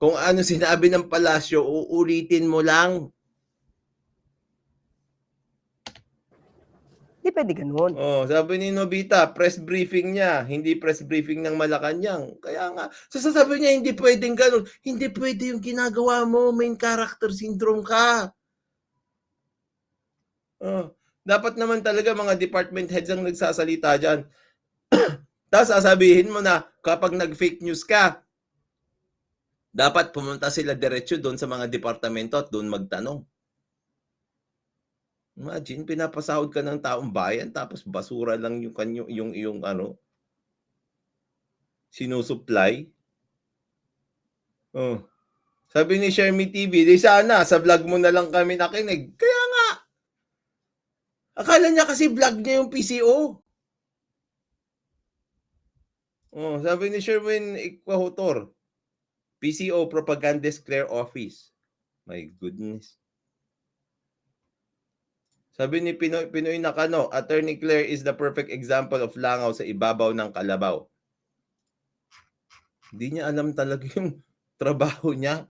Kung ano sinabi ng palasyo, uulitin mo lang. Hindi pwede ganun. Oh, sabi ni Nobita, press briefing niya, hindi press briefing ng Malacanang. Kaya nga, so sasabi niya, hindi pwedeng ganun. Hindi pwede yung ginagawa mo, main character syndrome ka. Oh, dapat naman talaga mga department heads ang nagsasalita dyan. Tapos sasabihin mo na kapag nag-fake news ka, dapat pumunta sila diretso doon sa mga departamento at doon magtanong. Imagine, pinapasahod ka ng taong bayan tapos basura lang yung kanyo, yung yung ano sinusupply. Oh. Sabi ni Shermy TV, di sana sa vlog mo na lang kami nakinig. Kaya nga. Akala niya kasi vlog niya yung PCO. Oh, sabi ni Sherwin Equahotor, PCO Propagandist Clear Office. My goodness. Sabi ni Pinoy, Pinoy Nakano, Attorney Claire is the perfect example of langaw sa ibabaw ng kalabaw. Hindi niya alam talaga yung trabaho niya.